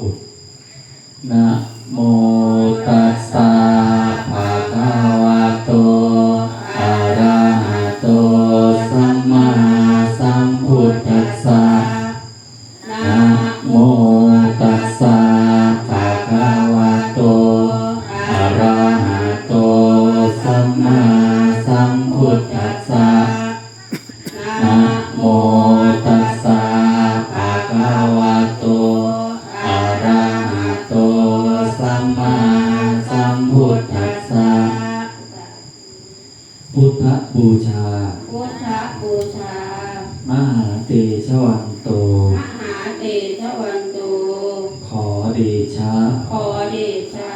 บุตรนะโม พุทธบูชา พุทธบูชา มหาเตชะวันโต มหาเตชะวันโต ขอเดชะ ขอเดชะ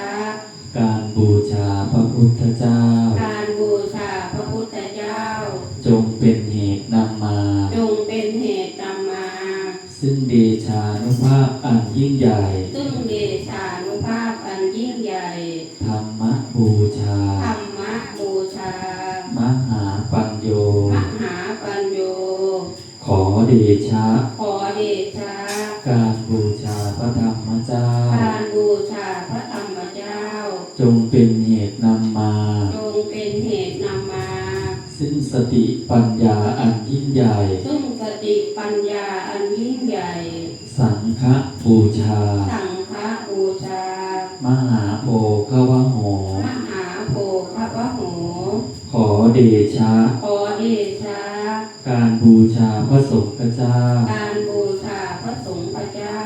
การบูชาพระพุทธเจ้า การบูชาพระพุทธเจ้า จงเป็นเหตุนำมา จงเป็นเหตุนำมา ซึ่งเดชานุภาพอันยิ่งใหญ่ ซึ่งเดชานุภาพอันยิ่งใหญ่ ธรรมบูชา เดชะ ขอเดชะ การบูชาพระธรรมเจ้า การบูชาพระธรรมเจ้า จงเป็นเหตุนำมา จงเป็นเหตุนำมา ซึ่งสติปัญญาอันยิ่งใหญ่ ซึ่งสติปัญญาอันยิ่งใหญ่ สังฆบูชา สังฆบูชา มหาโภคาวโหมหาโภควะโห ขอเดชะขอเดชะการบู ชาพระสงฆ์เจ้า การบูชาพระสงฆ์พระเจ้า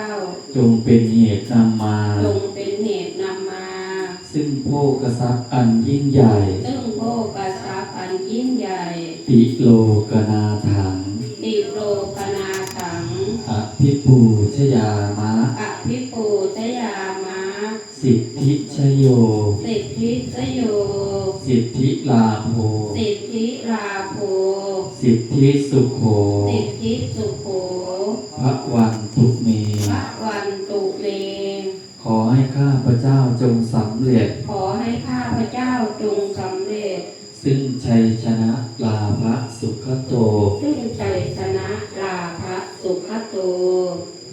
จงเป็นเหตุนำมา จงเป็นเหตุนำมา ซึ่งโภกทรัพย์อันยิ่งใหญ่ ซึ่งโภกทรัพย์อันยิ่งใหญ่ ติโลกนาถัง ติโลกนาถังอภิปูชยามะอภิปูชยามะ สิทธิชโย สิทธิสโย สิทธิลาโภสิทธิราโภ สิทธิสุโขสิทธิสุโขพระวันตุเมพระวันตุเมขอให้ข้าพระเจ้าจงสำเร็จ ขอให้ข้าพระเจ้าจงสำเร็จ ซึ่งชัยชนะลาภสุขโต ซึ่งใจชนะลาภสุขโต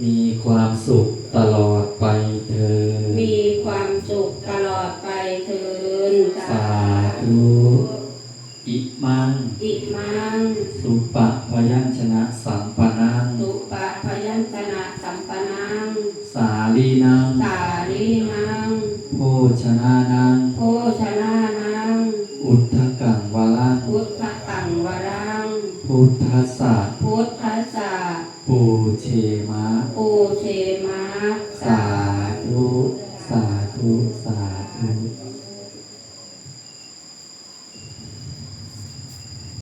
มีความสุขตลอดไปเธอญมีความสุขตลอดไปเทินสาธุ อิมัง อิมัง สุปะพยัญชนะสัมปนัง สุปะพยัญชนะสัมปนัง สาลีนัง สาลีนัง โภชนานัง โภชนานัง อุทธกังวลังพุทธตังวรัง พุทธสสะพุทธสสะปูเชมะ ปูเชมะ สาธุ สาธุ สาธุส